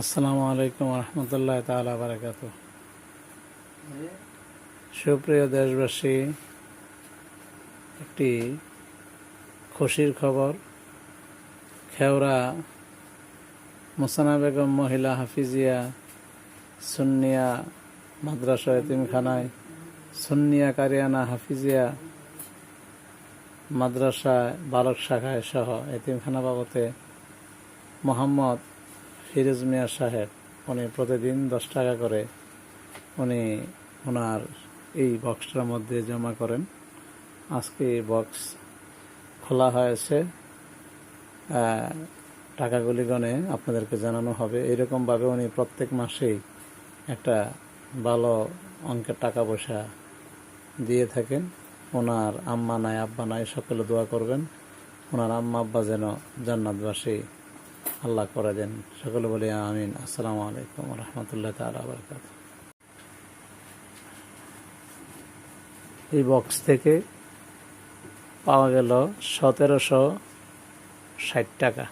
আসসালামু আলাইকুম রহমতুল্লাহ তালা বারাকাত সুপ্রিয় দেশবাসী, একটি খুশির খবর। খেওরা মোসানা বেগম মহিলা হাফিজিয়া সুন্নিয়া মাদ্রাসা এতিমখানায় সুন্নিয়া কারিয়ানা হাফিজিয়া মাদ্রাসা বালক শাখায় সহ এতিমখানা বাবতে মোহাম্মদ ফিরোজ মিয়া সাহেব, উনি প্রতিদিন দশ টাকা করে উনি ওনার এই বক্সটার মধ্যে জমা করেন। আজকে এই বক্স খোলা হয়েছে। টাকাগুলি গণে আপনাদেরকে জানানো হবে। এইরকমভাবে উনি প্রত্যেক মাসেই একটা ভালো অঙ্কের টাকা পয়সা দিয়ে থাকেন। ওনার আম্মা নাই, আব্বা নাই, সকলে দোয়া করবেন। ওনার আম্মা, আব্বা যেন জান্নাতবাসী আল্লাহ করে দেন। সকলে বলি আমিন। আসসালামু আলাইকুম রহমতুল্লাহ তালা এই বক্স থেকে পাওয়া গেল সতেরোশো ষাট টাকা।